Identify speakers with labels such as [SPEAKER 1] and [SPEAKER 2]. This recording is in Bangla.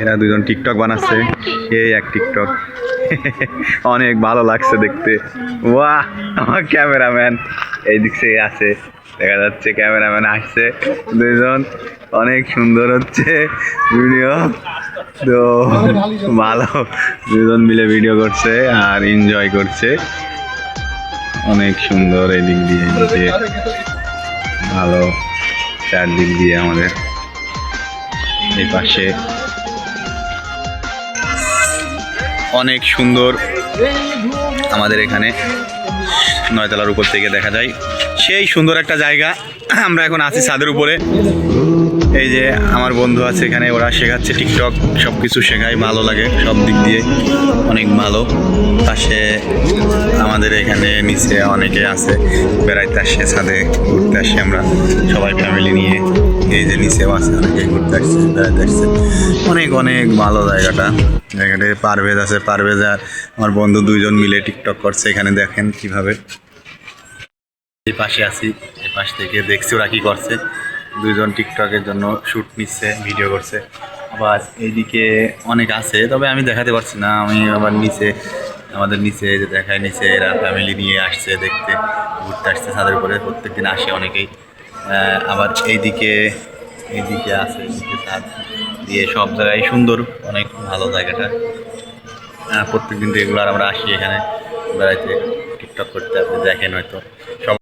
[SPEAKER 1] এরা দুজন টিকটক বানাচ্ছে। এই এক টিকটক। অনেক ভালো লাগছে দেখতে। বাহ আমার ক্যামেরাম্যান। এই দিক থেকে আছে। দেখা যাচ্ছে ক্যামেরাম্যান আসছে দুজন অনেক সুন্দর হচ্ছে ভিডিও। তো ভালো। দুজন মিলে ভিডিও করছে আর এনজয় করছে। অনেক সুন্দর এই দিক দিয়ে এই দিক দিয়ে। ভালো চারদিক দিয়ে আমাদের। এই পাশে অনেক সুন্দর আমাদের এখানে নয়তলার উপর থেকে দেখা যায়। সেই সুন্দর একটা জায়গা। আমরা এখন আছি ছাদের উপরে। এই যে আমার বন্ধু আছে এখানে, ওরা শেখাচ্ছে টিকটক সব কিছু শেখায়, ভালো লাগে সব দিক দিয়ে, অনেক ভালো। পাশে আমাদের এখানে নিচে অনেকে আছে, বেড়াইতে আসে, ছাদে ঘুরতে আসি আমরা, সবাই ফ্যামিলি নিয়ে এই যে নিচেও আছে, অনেকে ঘুরতে আসছে, বেড়াইতে আসছে। অনেক অনেক ভালো জায়গাটা। জায়গাটায় পারভেজ আছে, পারভেজ আর আমার বন্ধু দুইজন মিলে টিকটক করছে, এখানে দেখেন কীভাবে। এই পাশে আছি, এই পাশ থেকে দেখছি ওরা কি করছে। দুইজন টিকটকের জন্য শ্যুট নিচ্ছে ভিডিও করছে। আবার এইদিকে অনেক আছে, তবে আমি দেখাতে পারছি না। আমি আবার নিচে, আমাদের নিচে যে দেখায় নিচে এরা ফ্যামিলি নিয়ে আসছে, দেখতে, ঘুরতে আসছে তাদের উপরে। প্রত্যেক দিন আসে অনেকেই। আবার এইদিকে এইদিকে আছে, এইদিকে ছাদ দিয়ে সব জায়গায় সুন্দর, অনেক ভালো জায়গাটা। প্রত্যেকদিন রেগুলার আমরা আসি এখানে, বেড়াইতে, টিকটক করতে, আপনি দেখেন হয়তো। সব